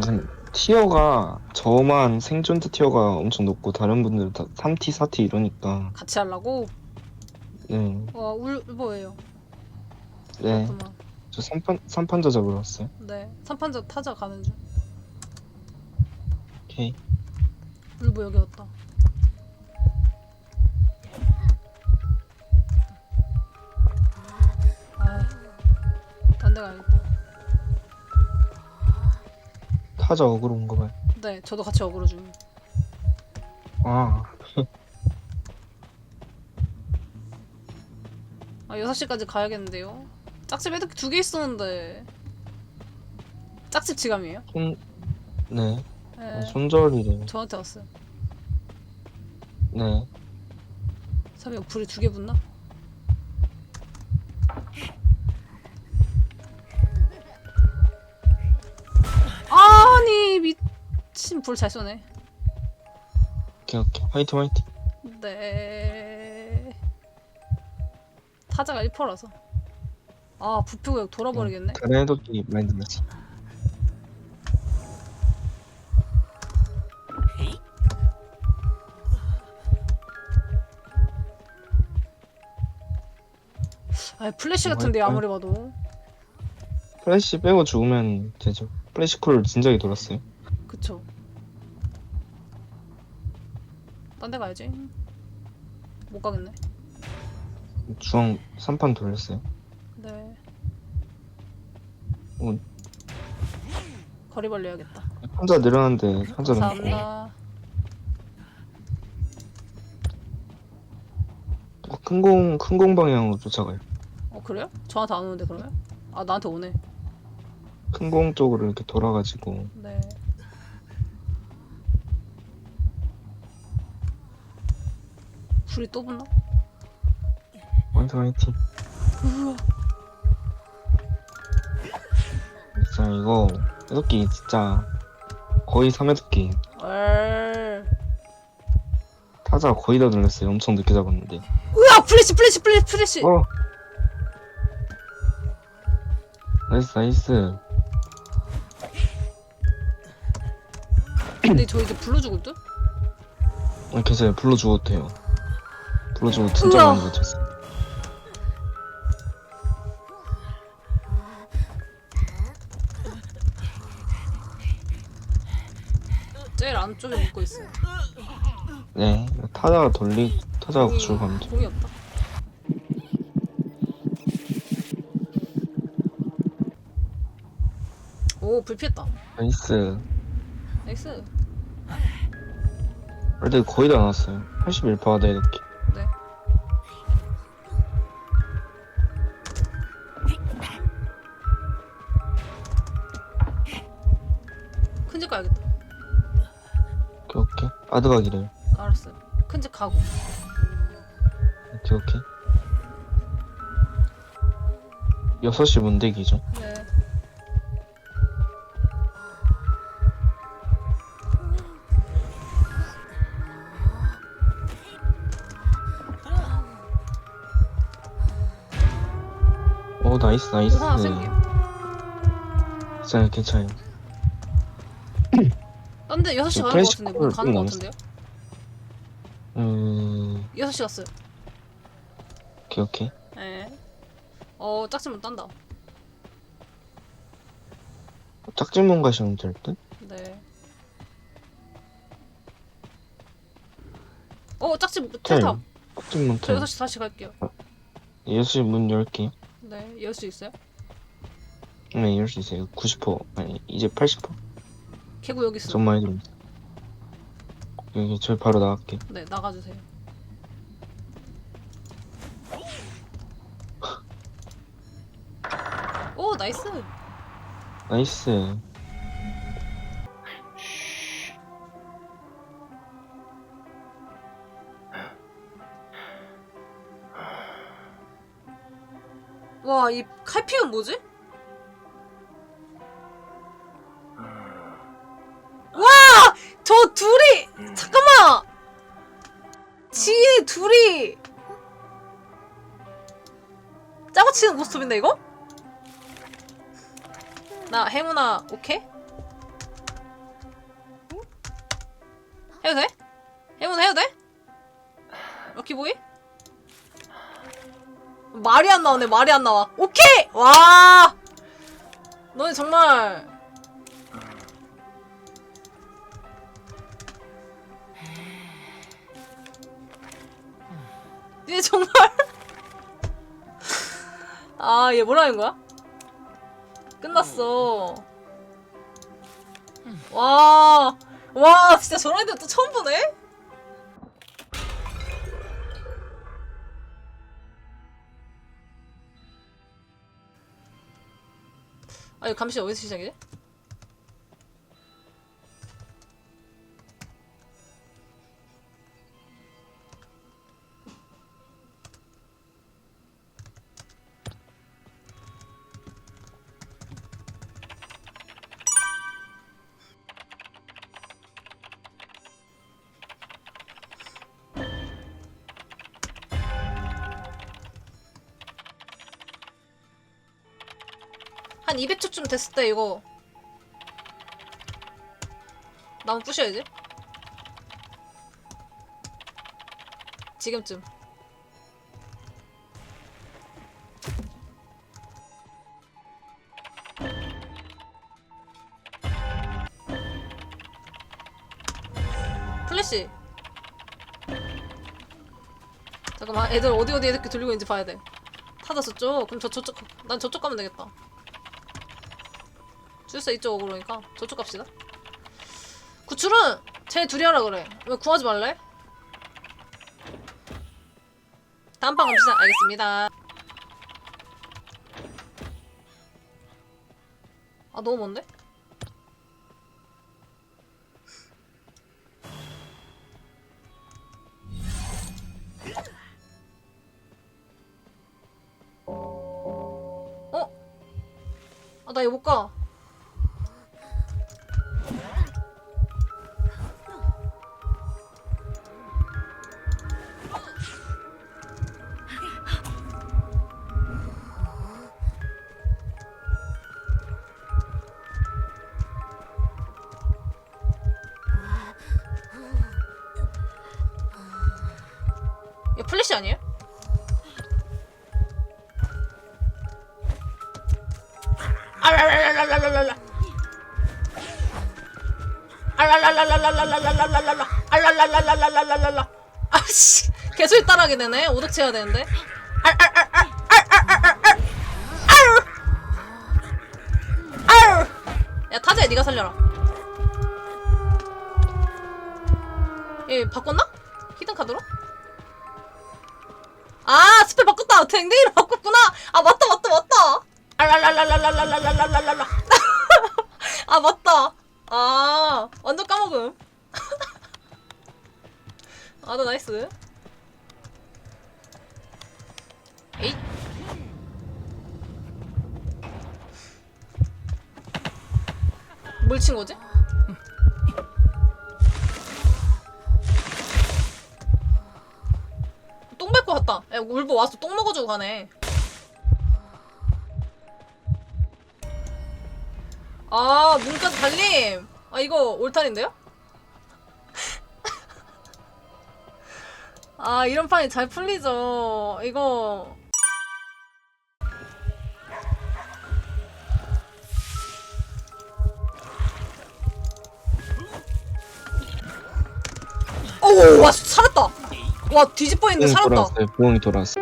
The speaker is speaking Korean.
근데 티어가 저만 생존자 티어가 엄청 높고 다른 분들은 다 3T, 4T 이러니까 같이 하려고? 네, 와 울보예요. 네. 그렇구만. 저 3판, 3판자 잡으러 왔어요. 네. 삼판자 타자 가는 중. 오케이. 울보 여기 왔다. 아, 딴데 가야겠다. 타자 어그로 온 거 봐요. 네, 저도 같이 어그로 중. 아, 아, 6시까지 가야겠는데요. 짝집 애들 두개 있었는데. 짝집 지감이에요? 손, 네. 네. 손절이래요. 저한테 왔어요. 네. 사면 불이 두 개 붙나? 미친 불잘 쏘네. 오케이, 오케이. 화이팅, 화이팅. 네. 타자가 1%라서. 아 부표구역 돌아버리겠네. 다른 애들끼리 마인드 매치. 아 플래시 뭐 같은데? 아무리 봐도. 플래시 빼고 죽으면 되죠. 플래시 쿨 진작에 돌았어요. 그쵸. 딴 데 가야지. 못 가겠네. 중앙 3판 돌렸어요. 네. 어. 거리 벌려야겠다. 혼자 내려놨는데 혼자 넘고 감사합니다. 큰공 큰 공 방향으로 쫓아가요. 어 그래요? 저한테 안 오는데 그러면? 아 나한테 오네. 큰 공 쪽으로 이렇게 돌아가지고 네. 불이 또 붙나? 화이팅 화이팅. 진짜 이거 해독기 진짜 거의 3회독기 얼. 타자 거의 다 돌렸어요. 엄청 늦게 잡았는데. 으아 플래시 플래시 플래시 플래시. 어. 나이스 나이스. 근데 저 이제 불러 죽을 듯? 아, 괜찮아요. 불러 죽어도 돼요. 죽어도 진짜 우와. 많이 다쳤어. 제일 안쪽에 묶고 있어. 네. 타자가 돌리 타자가 공이 죽어 갑니다. 공이 없다. 오 불피했다. 나이스. 나이스. 근데 거의 다 나왔어요. 81%다 이렇게. 큰집 가야겠다. 오케이 오케이. 아드각이래요. 알았어요. 큰집 가고. 오케이 오케이. 6시 문대기죠. 네. 오 나이스 나이스. 공 하나. 괜찮아요 괜찮아요. 안돼 6시 저 가는 거 같은데. 콜뭐 가는 거좀 같은데요? 음 6시 갔어요. 오케이 오케이. 네. 어 짝지면 딴다. 짝짓문 가시면 될 듯? 네. 어 짝집 텔. 텔탑. 짝짓문 저 텔. 6시 다시 갈게요. 6시 문 열게요. 네. 열 수 있어요? 네, 열수 있어요. 90% 아니 이제 80%. 개구 여기 있어. 좀 많이 들어. 여기 저희 바로 나갈게요. 네 나가주세요. 오 나이스. 나이스. 와 이 칼피은 뭐지? 저 둘이 잠깐만 지혜 둘이 짜고 치는 모습인데 이거? 나 해무나 오케이? 해도 돼? 해무나 해도 돼? 럭키보이? 말이 안 나오네 말이 안 나와 오케이! 와 너네 정말 얘 정말 아 얘 뭐라는 거야? 끝났어 와, 와, 진짜 저런 애들 또 처음 보네? 아, 이거 감시 어디서 시작이지? 한 200초쯤 됐을 때 이거. 나무 부셔야지. 지금쯤. 플래시. 잠깐만 애들 어디 어디 이렇게 돌리고 있는지 봐야 돼. 타다 저쪽 그럼 저 저쪽 난 저쪽 가면 되겠다 줄서 이쪽 그러니까 저쪽 갑시다. 구출은 쟤 둘이 하라 그래. 왜 구하지 말래? 다음 판 갑시다. 알겠습니다. 아 너무 먼데? 어? 아 나 이거 못 가. 이거 플래시 아니에요? 알랄랄랄랄랄랄라. 알랄랄랄랄랄랄랄랄랄라. 알랄랄랄랄랄랄랄라. 아씨 계속 따라하게 되네. 오덕치 해야 되는데. 야 타자야 네가 살려라. 얘 바꿨나? 아 스펠 바꿨다 댕댕이로 바꿨구나 아 맞다 맞다 맞다 알랄랄랄랄랄랄랄랄랄라 아 맞다 아 완전 까먹음 아나 나이스 에잇 뭘 친 거지? 똥 밟고 갔다. 야, 울보 와서 똥 먹어주고 가네. 아, 문까지 달림. 아, 이거 올탈인데요? 아, 이런 판이 잘 풀리죠. 이거. 오, 와, 살았다. 와, 뒤집어 있는데 부엉이 살았다. 돌아왔어요. 부엉이 돌아왔어.